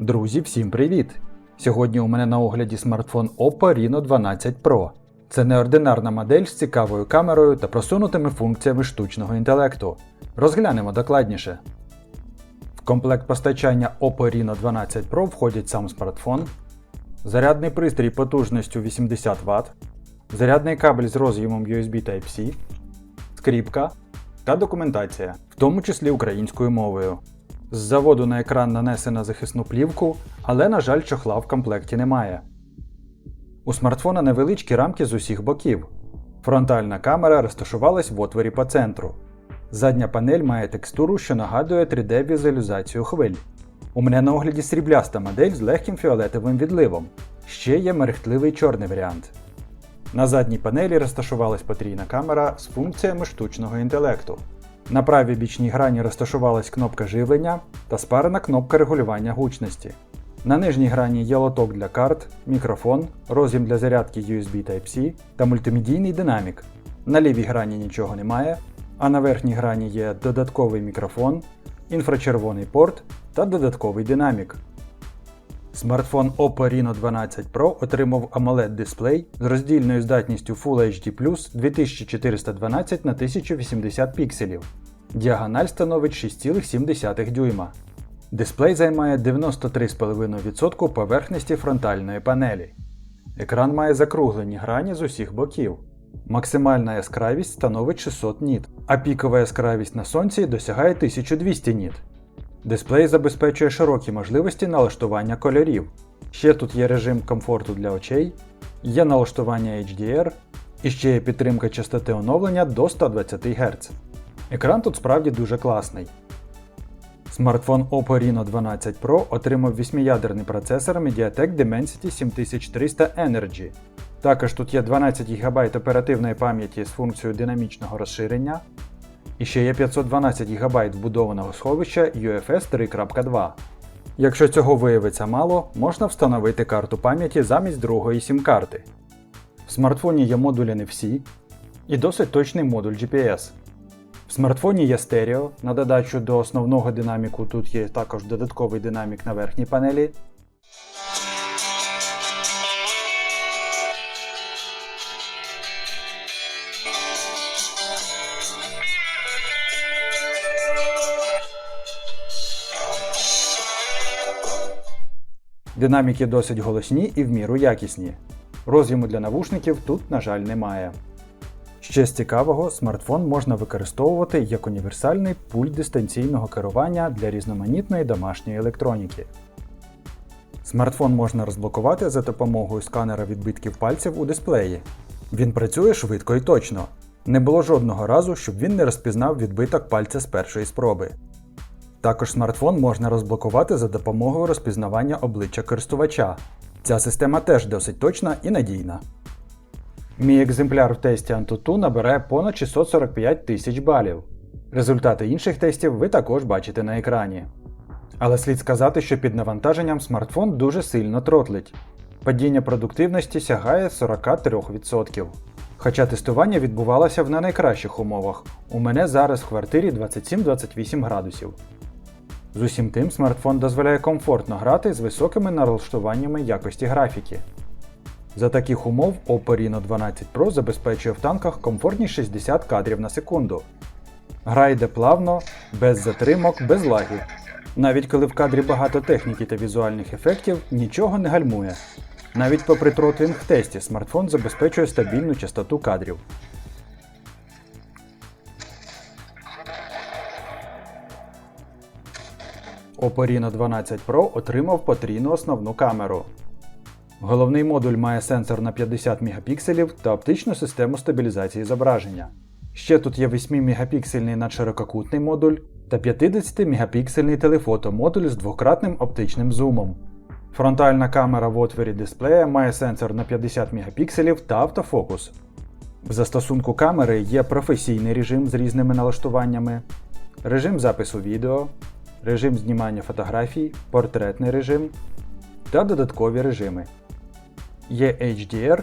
Друзі, всім привіт! Сьогодні у мене на огляді смартфон Oppo Reno 12 Pro. Це неординарна модель з цікавою камерою та просунутими функціями штучного інтелекту. Розглянемо докладніше. В комплект постачання Oppo Reno 12 Pro входять сам смартфон, зарядний пристрій потужністю 80 Вт, зарядний кабель з роз'ємом USB Type-C, скріпка та документація, в тому числі українською мовою. З заводу на екран нанесено захисну плівку, але, на жаль, чохла в комплекті немає. У смартфона невеличкі рамки з усіх боків. Фронтальна камера розташувалась в отворі по центру. Задня панель має текстуру, що нагадує 3D-візуалізацію хвиль. У мене на огляді срібляста модель з легким фіолетовим відливом. Ще є мерехтливий чорний варіант. На задній панелі розташувалась потрійна камера з функціями штучного інтелекту. На правій бічній грані розташувалась кнопка живлення та спарена кнопка регулювання гучності. На нижній грані є лоток для карт, мікрофон, роз'єм для зарядки USB Type-C та мультимедійний динамік. На лівій грані нічого немає, а на верхній грані є додатковий мікрофон, інфрачервоний порт та додатковий динамік. Смартфон Oppo Reno 12 Pro отримав AMOLED дисплей з роздільною здатністю Full HD 2412 на 1080 пікселів. Діагональ становить 6,7 дюйма. Дисплей займає 93,5% поверхності фронтальної панелі. Екран має закруглені грані з усіх боків. Максимальна яскравість становить 600 ніт, а пікова яскравість на сонці досягає 1200 ніт. Дисплей забезпечує широкі можливості налаштування кольорів. Ще тут є режим комфорту для очей, є налаштування HDR і ще є підтримка частоти оновлення до 120 Гц. Екран тут справді дуже класний. Смартфон Oppo Reno 12 Pro отримав 8-ядерний процесор MediaTek Dimensity 7300 Energy. Також тут є 12 ГБ оперативної пам'яті з функцією динамічного розширення. І ще є 512 ГБ вбудованого сховища UFS 3.2. Якщо цього виявиться мало, можна встановити карту пам'яті замість другої сім-карти. В смартфоні є модулі NFC і досить точний модуль GPS. В смартфоні є стерео, на додачу до основного динаміку тут є також додатковий динамік на верхній панелі. Динаміки досить голосні і в міру якісні. Роз'єму для навушників тут, на жаль, немає. Ще з цікавого, смартфон можна використовувати як універсальний пульт дистанційного керування для різноманітної домашньої електроніки. Смартфон можна розблокувати за допомогою сканера відбитків пальців у дисплеї. Він працює швидко і точно. Не було жодного разу, щоб він не розпізнав відбиток пальця з першої спроби. Також смартфон можна розблокувати за допомогою розпізнавання обличчя користувача. Ця система теж досить точна і надійна. Мій екземпляр в тесті Antutu набирає понад 645 тисяч балів. Результати інших тестів ви також бачите на екрані. Але слід сказати, що під навантаженням смартфон дуже сильно тротлить. Падіння продуктивності сягає 43%. Хоча тестування відбувалося в не найкращих умовах. У мене зараз в квартирі 27-28 градусів. З усім тим, смартфон дозволяє комфортно грати з високими налаштуваннями якості графіки. За таких умов Oppo Reno 12 Pro забезпечує в танках комфортні 60 кадрів на секунду. Гра йде плавно, без затримок, без лагів. Навіть коли в кадрі багато техніки та візуальних ефектів, нічого не гальмує. Навіть попри тротлінг тесті смартфон забезпечує стабільну частоту кадрів. Oppo Reno 12 Pro отримав потрійну основну камеру. Головний модуль має сенсор на 50 мегапікселів та оптичну систему стабілізації зображення. Ще тут є 8-мегапіксельний надширококутний модуль та 50-мегапіксельний телефотомодуль з двократним оптичним зумом. Фронтальна камера в отворі дисплея має сенсор на 50 мегапікселів та автофокус. В застосунку камери є професійний режим з різними налаштуваннями, режим запису відео, режим знімання фотографій, портретний режим та додаткові режими. Є HDR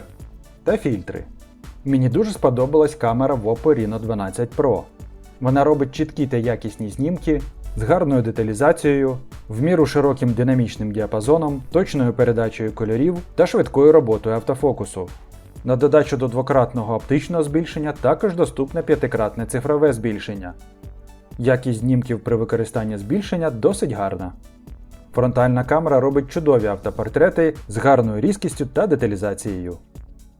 та фільтри. Мені дуже сподобалась камера Oppo Reno 12 Pro. Вона робить чіткі та якісні знімки, з гарною деталізацією, в міру широким динамічним діапазоном, точною передачею кольорів та швидкою роботою автофокусу. На додачу до двократного оптичного збільшення також доступне п'ятикратне цифрове збільшення. Якість знімків при використанні збільшення досить гарна. Фронтальна камера робить чудові автопортрети з гарною різкістю та деталізацією.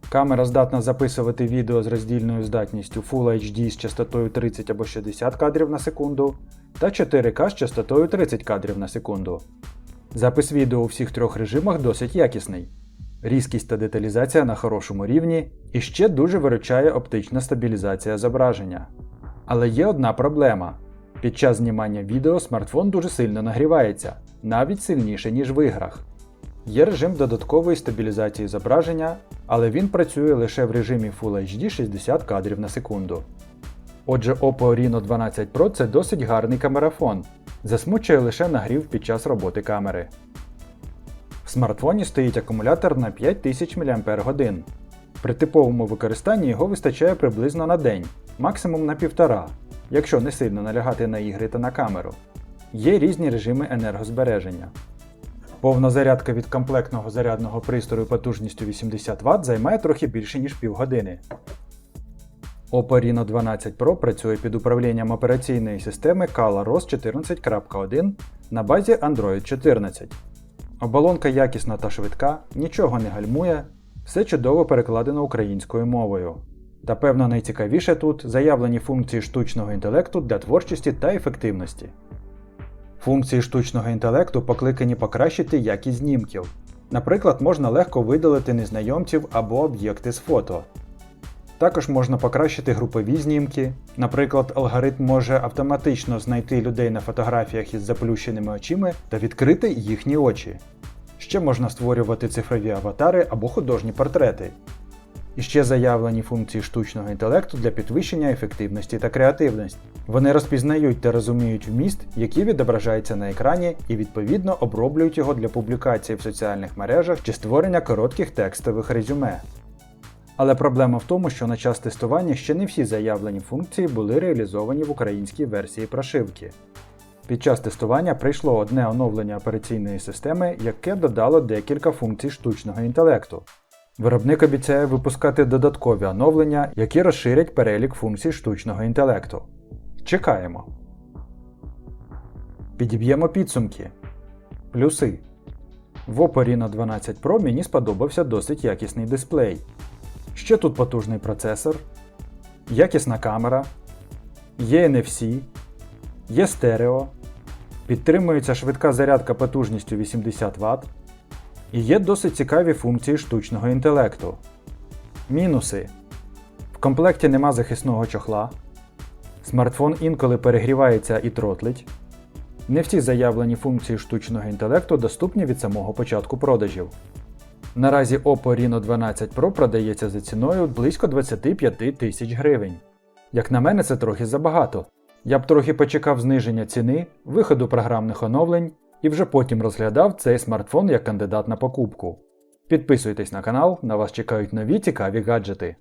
Камера здатна записувати відео з роздільною здатністю Full HD з частотою 30 або 60 кадрів на секунду та 4К з частотою 30 кадрів на секунду. Запис відео у всіх трьох режимах досить якісний. Різкість та деталізація на хорошому рівні і ще дуже виручає оптична стабілізація зображення. Але є одна проблема. Під час знімання відео смартфон дуже сильно нагрівається, навіть сильніше, ніж в іграх. Є режим додаткової стабілізації зображення, але він працює лише в режимі Full HD 60 кадрів на секунду. Отже, Oppo Reno 12 Pro це досить гарний камерафон, засмучує лише нагрів під час роботи камери. В смартфоні стоїть акумулятор на 5000 мАч. При типовому використанні його вистачає приблизно на день, максимум на півтора, якщо не сильно налягати на ігри та на камеру. Є різні режими енергозбереження. Повна зарядка від комплектного зарядного пристрою потужністю 80 Вт займає трохи більше, ніж півгодини. Reno 12 Pro працює під управлінням операційної системи ColorOS 14.1 на базі Android 14. Оболонка якісна та швидка, нічого не гальмує, все чудово перекладено українською мовою. Та певно найцікавіше тут заявлені функції штучного інтелекту для творчості та ефективності. Функції штучного інтелекту покликані покращити якість знімків. Наприклад, можна легко видалити незнайомців або об'єкти з фото. Також можна покращити групові знімки. Наприклад, алгоритм може автоматично знайти людей на фотографіях із заплющеними очима та відкрити їхні очі. Ще можна створювати цифрові аватари або художні портрети. І ще заявлені функції штучного інтелекту для підвищення ефективності та креативності. Вони розпізнають та розуміють вміст, який відображається на екрані, і відповідно оброблюють його для публікації в соціальних мережах чи створення коротких текстових резюме. Але проблема в тому, що на час тестування ще не всі заявлені функції були реалізовані в українській версії прошивки. Під час тестування прийшло одне оновлення операційної системи, яке додало декілька функцій штучного інтелекту. Виробник обіцяє випускати додаткові оновлення, які розширять перелік функцій штучного інтелекту. Чекаємо. Підіб'ємо підсумки. Плюси. В Oppo 12 Pro мені сподобався досить якісний дисплей. Ще тут потужний процесор, якісна камера, є NFC, є стерео, підтримується швидка зарядка потужністю 80 Вт. І є досить цікаві функції штучного інтелекту. Мінуси. В комплекті нема захисного чохла. Смартфон інколи перегрівається і тротлить. Не всі заявлені функції штучного інтелекту доступні від самого початку продажів. Наразі Oppo Reno 12 Pro продається за ціною близько 25 тисяч гривень. Як на мене, це трохи забагато. Я б трохи почекав зниження ціни, виходу програмних оновлень і вже потім розглядав цей смартфон як кандидат на покупку. Підписуйтесь на канал, на вас чекають нові цікаві гаджети.